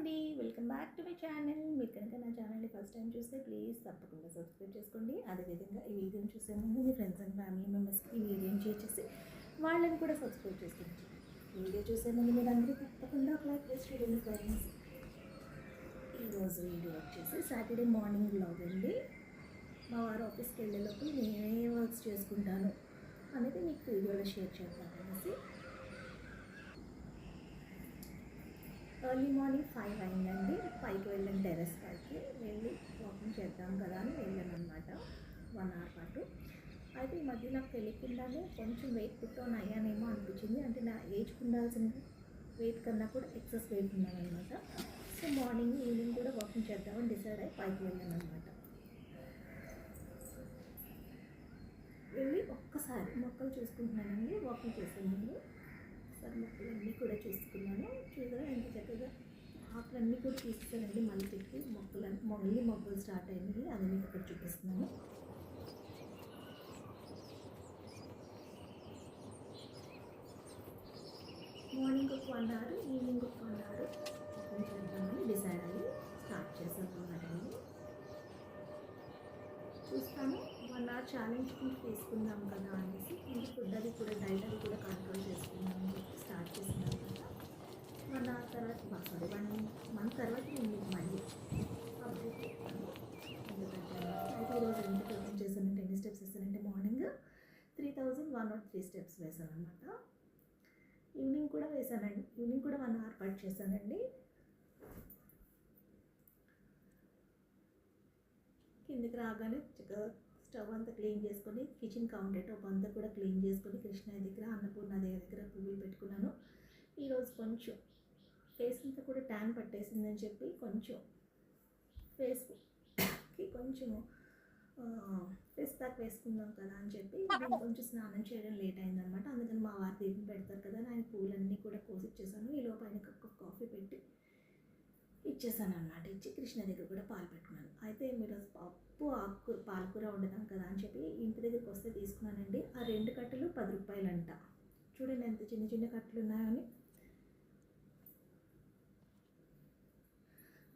అండి. Welcome back to my channel మీరు కనుక నా ఛానల్ని ఫస్ట్ టైం చూస్తే ప్లీజ్ తప్పకుండా సబ్స్క్రైబ్ చేసుకోండి. అదేవిధంగా ఈ వీడియోని చూసే ముందు మీ ఫ్రెండ్స్ అండ్ ఫ్యామిలీ మెంబర్స్కి ఈ వీడియోని షేర్ చేసి వాళ్ళని కూడా సబ్స్క్రైబ్ చేసుకోండి వీడియో చూసే ముందు మీరు అందరూ తప్పకుండా ఒక లైక్ చేసి చూడండి ఫ్రెండ్స్ ఈరోజు వీడియో వచ్చేసి సాటర్డే మార్నింగ్ బ్లాగ్ అండి. మా వారు ఆఫీస్కి వెళ్ళే లోపల నేనే వర్క్స్ చేసుకుంటాను. అనేది మీకు వీడియోలో షేర్ చేద్దాం అనేసి ఎర్లీ మార్నింగ్ ఫైవ్ అయిందండి. పైకి వెళ్ళాం టెరెస్ పైకి వెళ్ళి వాకింగ్ చేద్దాం కదా అని వెళ్ళాను అనమాట వన్ అవర్ పాటు. అయితే ఈ మధ్య నాకు తెలియకుండానే కొంచెం వెయిట్ పుట్ అయ్యానేమో అనిపించింది. అంటే నా ఏజ్కి ఉండాల్సిన వెయిట్ కన్నా కూడా ఎక్సెస్ వెయిట్ ఉన్నాను అనమాట సో మార్నింగ్ ఈవినింగ్ కూడా వాకింగ్ చేద్దామని డిసైడ్ అయ్యి పైకి వెళ్ళాను అనమాట వెళ్ళి ఒక్కసారి మొక్కలు చూసుకుంటున్నానండి. వాకింగ్ చేసే ముందు ఒకసారి మొక్కలన్నీ కూడా చూసుకున్నాను. చూసారా ఎంత చక్కగా ఆకులన్నీ కూడా తీసేసానండి. మళ్ళీ పెట్టి మొక్కలు మళ్ళీ మొక్కలు స్టార్ట్ అయినాయి. అది మీకు ఇక్కడ చూపిస్తున్నాను. మార్నింగ్ ఒక వన్ అవర్ ఈవినింగ్ ఒక వన్ అవర్. చేద్దామని డిసైడ్ అయ్యి స్టార్ట్ చేశాను అన్నమాట చూస్తాము చూస్తాను. వన్ అవర్ ఛాలెంజ్ తీసుకుందాం కదా అనేసి ఇంటి ఫుడ్ అది కూడా డైట్ అది కూడా కంట్రోల్ చేసుకుందాం అని చెప్పి స్టార్ట్ చేసినాం కదా వన్ అవర్ తర్వాత సారీ వన్ మంత్ తర్వాత నేను మీకు మళ్ళీ అప్డేట్ చేస్తాను. ఎందుకంటే అయితే ఈరోజు ఎంత చేశానంటే ఎన్ని steps వేసానంటే morning three thousand one nought three steps వేసాను అనమాట ఈవినింగ్ కూడా వేసానండి ఈవినింగ్ కూడా వన్ అవర్ పట్ చేశానండి. కిందికి రాగానే చక్కగా స్టవ్ అంతా క్లీన్ చేసుకొని కిచెన్ కౌంటర్ టాప్ అంతా కూడా క్లీన్ చేసుకొని కృష్ణ దగ్గర అన్నపూర్ణ దగ్గర పువ్వులు పెట్టుకున్నాను. ఈరోజు కొంచెం ఫేస్ అంతా కూడా ట్యాన్ పట్టేసిందని చెప్పి కొంచెం ఫేస్కి కొంచెం ఫేస్ ప్యాక్ వేసుకుందాం కదా అని చెప్పి నేను కొంచెం స్నానం చేయడం లేట్ అయిందనమాట. అందుకని మా వారి దీపం పెడతారు కదా ఆయన పూలన్నీ కూడా కోసి ఇచ్చేసాను. ఈ లోపల ఆయన కాఫీ పెట్టి ఇచ్చేసాను అనమాట నుంచి కృష్ణ దగ్గర కూడా పాలు పెట్టుకున్నాను. అయితే మీరు పప్పు ఆకుకూర పాలకూర వండుదాం కదా అని చెప్పి ఇంటి దగ్గరికి వస్తే తీసుకున్నానండి. ఆ రెండు కట్టలు పది రూపాయలంట. చూడండి ఎంత చిన్న చిన్న కట్టలు ఉన్నాయని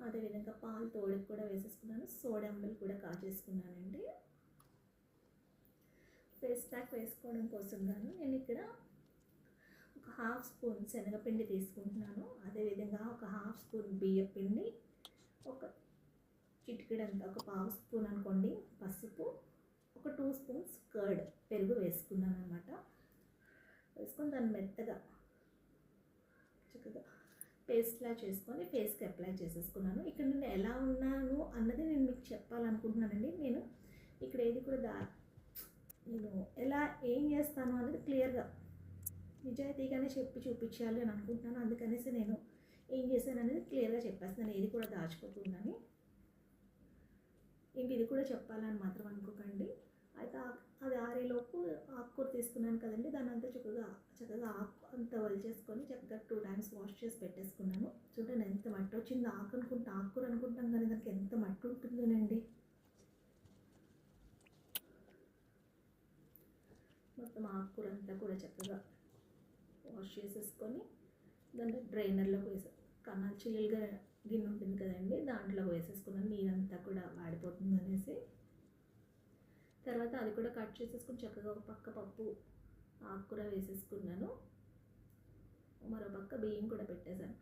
అదేవిధంగా పాలు తోడుకు కూడా వేసేసుకున్నాను. సోడా అంబలు కూడా కాచేసుకున్నానండి ఫేస్ ప్యాక్ వేసుకోవడం కోసం గాను నేను ఇక్కడ ఒక హాఫ్ స్పూన్ శనగపిండి తీసుకుంటున్నాను. అదేవిధంగా ఒక హాఫ్ స్పూన్ బియ్య పిండి ఒక చిటికెడంత ఒక పావు స్పూన్ అనుకోండి పసుపు ఒక టూ స్పూన్స్ కర్డ్ పెరుగు వేసుకున్నాను అనమాట వేసుకొని దాన్ని మెత్తగా చక్కగా పేస్ట్లా చేసుకొని ఫేస్కి అప్లై చేసేసుకున్నాను. ఇక్కడ నేను ఎలా ఉన్నాను అన్నది నేను మీకు చెప్పాలనుకుంటున్నానండి. నేను ఇక్కడ ఏది కూడా దా నేను ఎలా ఏం చేస్తాను అనేది క్లియర్గా నిజాయితీగానే చెప్పి చూపించాలి అని అనుకుంటున్నాను. అందుకనేసి నేను ఏం చేశాను అనేది క్లియర్గా చెప్పేస్తాను ఏది కూడా దాచుకోకుండాని ఇంక ఇది కూడా చెప్పాలని మాత్రం అనుకోకండి. అయితే అది ఆరేలోపు ఆకుకూర తీసుకున్నాను కదండి. దాన్ని అంతా చక్కగా చక్కగా ఆకు అంతా చేసుకొని చక్కగా టూ టైమ్స్ వాష్ చేసి పెట్టేసుకున్నాను. చూడండి ఎంత మట్టి వచ్చిందో. ఆకు అనుకుంటా ఆకుకూర అనుకుంటాం కానీ దానికి ఎంత మట్టి ఉంటుందోనండి. మొత్తం ఆకుకూర అంతా కూడా చక్కగా వాష్ చేసేసుకొని దాంట్లో డ్రైనర్లోకి వేసాను కన్నాలు చిల్లులుగా గిన్నె ఉంటుంది కదండి దాంట్లో వేసేసుకున్నాను నీరంతా కూడా వాడిపోతుంది అనేసి. తర్వాత అది కూడా కట్ చేసేసుకుని చక్కగా ఒక పక్క పప్పు ఆకుకూర వేసేసుకున్నాను. మరో పక్క బియ్యం కూడా పెట్టేశాను.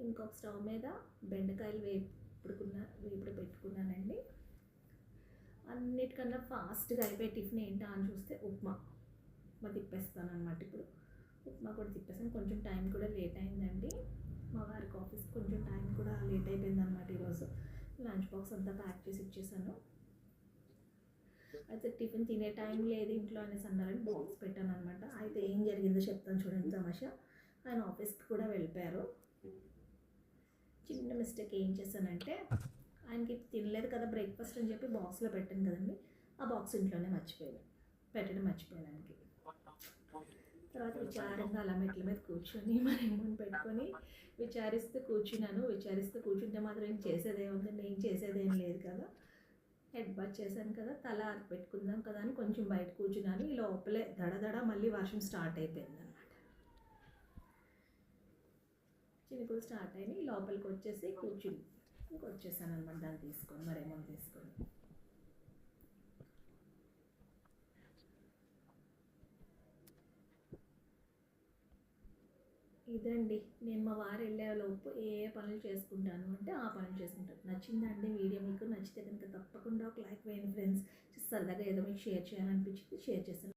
ఇంకొక స్టవ్ మీద బెండకాయలు వేపుడుకున్న వేపుడు పెట్టుకున్నానండి. అన్నిటికన్నా ఫాస్ట్గా అయిపోయి టిఫిన్ ఏంటా అని చూస్తే ఉప్మా. ఉప్మా తిప్పేస్తాను అనమాట ఇప్పుడు. ఉప్మా కూడా తిప్పేసాను కొంచెం టైం కూడా లేట్ అయిందండి. మా వారికి ఆఫీస్ కొంచెం టైం కూడా లేట్ అయిపోయింది అనమాట ఈరోజు. లంచ్ బాక్స్ అంతా ప్యాక్ చేసి ఇచ్చేసాను. అయితే టిఫిన్ తినే టైం లేదు ఇంట్లో అనేసి అన్నారని బాక్స్ పెట్టాను అనమాట అయితే ఏం జరిగిందో చెప్తాను చూడండి తమాషా. ఆయన ఆఫీస్కి కూడా వెళ్ళిపోయారు. చిన్న మిస్టేక్ ఏం చేశానంటే ఆయనకి తినలేదు కదా బ్రేక్ఫాస్ట్ అని చెప్పి బాక్స్లో పెట్టాను కదండి. ఆ బాక్స్ ఇంట్లోనే మర్చిపోయాను. పెట్టడం మర్చిపోయాను ఆయనకి. తర్వాత విచారంగా అలా మెట్ల మీద కూర్చొని మరి ఏమని పెట్టుకొని విచారిస్తూ కూర్చున్నాను. విచారిస్తూ కూర్చుంటే మాత్రం ఏం చేసేదేముంది నేను చేసేదేం లేదు కదా. హెడ్ బాత్ చేశాను కదా. తల పెట్టుకుందాం కదా అని కొంచెం బయట కూర్చున్నాను. ఈ లోపలే దడదడ మళ్ళీ వర్షం స్టార్ట్ అయిపోయింది అనమాట చినుకులు స్టార్ట్ అయినాయి. లోపలికి వచ్చేసి కూర్చుని ఇంకొచ్చేసాను అనమాట దాన్ని తీసుకొని మరేమో తీసుకొని. ఇదండి. నేను మా వారు వెళ్ళేలోపు ఏ ఏ పనులు చేసుకుంటాను అంటే ఆ పనులు చేసుకుంటాను. నచ్చిందండి వీడియో మీకు నచ్చితే కనుక తప్పకుండా ఒక లైక్ వేయండి ఫ్రెండ్స్. సరదాగా ఏదో మీకు షేర్ చేయాలనిపించింది షేర్ చేస్తాను.